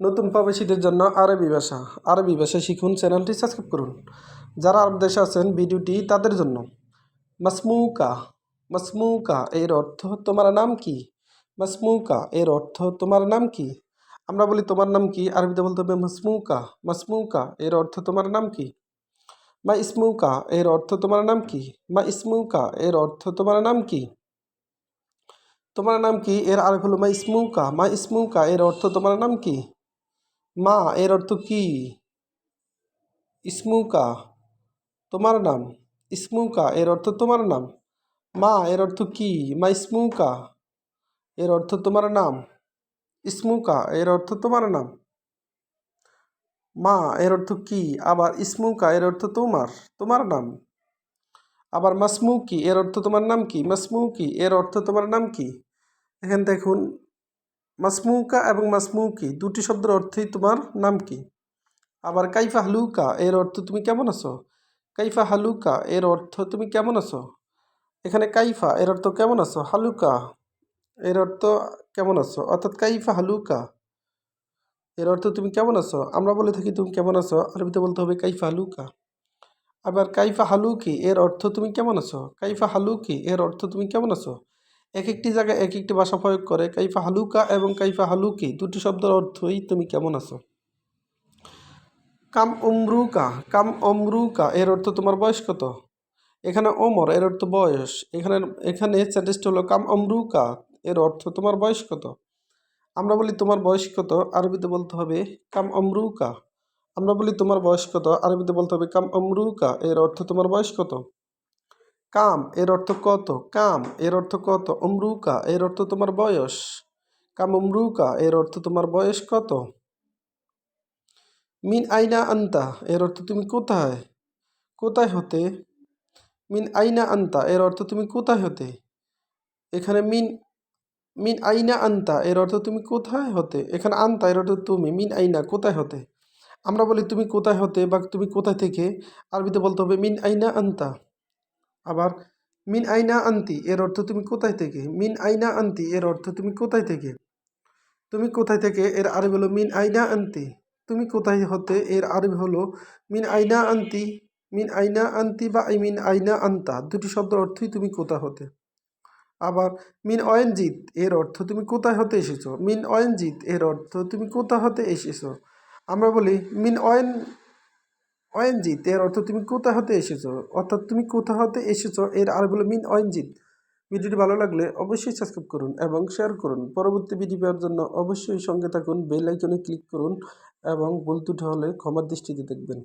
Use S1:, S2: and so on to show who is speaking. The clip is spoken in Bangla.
S1: নতুন প্রবাসীদের জন্য আরবি ভাষা আরবি ভাষা শিখুন, চ্যানেলটি সাবস্ক্রাইব করুন। যারা আরব দেশে আছেন, ভিডিওটি তাদের জন্য। মাসমুকা মাসমুকা এর অর্থ, তোমার নাম কি? মাসমুকা এর অর্থ, তোমার নাম কি? আমরা বলি, তোমার নাম কি? আরবিতে বলতে হবে, মাসমুকা। মাসমুকা এর অর্থ, তোমার নাম কি? মা ইসমুকা এর অর্থ, তোমার নাম কি? মা ইসমুকা এর অর্থ, তোমার নাম কি? তোমার নাম কি? এর আরেক হলো মা ইসমুকা মা ইসমুকা এর অর্থ, তোমার নাম কি? মা, এর অর্থ কি? ইসমুকা, তোমার নাম। ইসমুকা, এর অর্থ তোমার নাম। মা, এর অর্থ কি? মা, ইসমুকা, এর অর্থ তোমার নাম। ইসমুকা, এর অর্থ তোমার নাম। মা, এর অর্থ কি? আবার ইসমুকা, এর অর্থ তোমার তোমার নাম। আবার মাসমুকি, এর অর্থ তোমার নাম কি? মাসমুকি, এর অর্থ তোমার নাম কি? এখানে দেখুন মাসমুকা এবং মাসমুকি, দুটি শব্দের অর্থই তোমার নাম কি? আবার কাইফা হালুকা, এর অর্থ তুমি কেমন আছো? কাইফা হালুকা, এর অর্থ তুমি কেমন আছো? এখানে কাইফা, এর অর্থ কেমন আছো? হালুকা, এর অর্থ কেমন আছো? অর্থাৎ কাইফা হালুকা, এর অর্থ তুমি কেমন আছো? আমরা বলে থাকি তুমি কেমন আছো, আরবিতে বলতে হবে কাইফা হালুকা। আবার কাইফা হালুকি, এর অর্থ তুমি কেমন আছো? কাইফা হালুকি, এর অর্থ তুমি কেমন আছো? এক একটি জায়গায় এক একটি ভাষা প্রয়োগ করে। কাইফা হালুকা এবং কাইফা হালুকি দুটি শব্দের অর্থই তুমি কেমন আছো? কাম অমরুকা কাম অমরুকা এর অর্থ তোমার বয়স কত? এখানে অমর এর অর্থ বয়স। এখানে এখানে সেন্টেন্সটা হলো কাম অমরুকা এর অর্থ তোমার বয়স কত? আমরা বলি তোমার বয়স কত, আরবিতে বলতে হবে কাম অমরুকা আমরা বলি তোমার বয়স কত, আরবিতে বলতে হবে কাম অমরুকা এর অর্থ তোমার বয়স কত? কাম, এর অর্থ কত? কাম, এর অর্থ কত? অমরুকা, এর অর্থ তোমার বয়স। কাম অমরুকা, এর অর্থ তোমার বয়স কত? মিন আইনা আন্তা, এর অর্থ তুমি কোথায়? কোথায় হতে? মিন আইনা আন্তা, এর অর্থ তুমি কোথায় হতে? এখানে মিন মিন আইনা আন্তা, এর অর্থ তুমি কোথায় হতে? এখানে আন্তা, এর অর্থ তুমি, মিন আইনা, কোথায় হতে? আমরা বলি তুমি কোথায় হতে বা তুমি কোথায় থেকে? আরবিতে বলতে হবে মিন আইনা আন্তা। আবার মিন আইনা আন্তি, এর অর্থ তুমি কোথায় থেকে? মিন আইনা আন্তি, এর অর্থ তুমি কোথায় থেকে? তুমি কোথায় থেকে? এর আরবি হলো মিন আইনা আন্তি। তুমি কোথায় হতে? এর আরবি হলো মিন আইনা আন্তি, মিন আইনা আন্তি বা আই মিন আইনা আন্তা। দুটি শব্দের অর্থই তুমি কোথা হতে। আবার মিন অয়েনজিৎ, এর অর্থ তুমি কোথায় হতে এসেছ? মিন অয়েনজিৎ, এর অর্থ তুমি কোথা হতে এসেছ? আমরা বলি মিন অয়েন অয়েনজিৎ, এর অর্থ তুমি কোথা হতে এসেছ? অর্থাৎ তুমি কোথা হতে এসেছ? এর আর বলে মিন অয়েনজিৎ। ভিডিওটি ভালো লাগলে অবশ্যই সাবস্ক্রাইব করুন এবং শেয়ার করুন। পরবর্তী ভিডিও পাওয়ার জন্য অবশ্যই সঙ্গে থাকুন বেল আইকনে ক্লিক করুন এবং ভুল হলে ক্ষমার দৃষ্টিতে দেখবেন।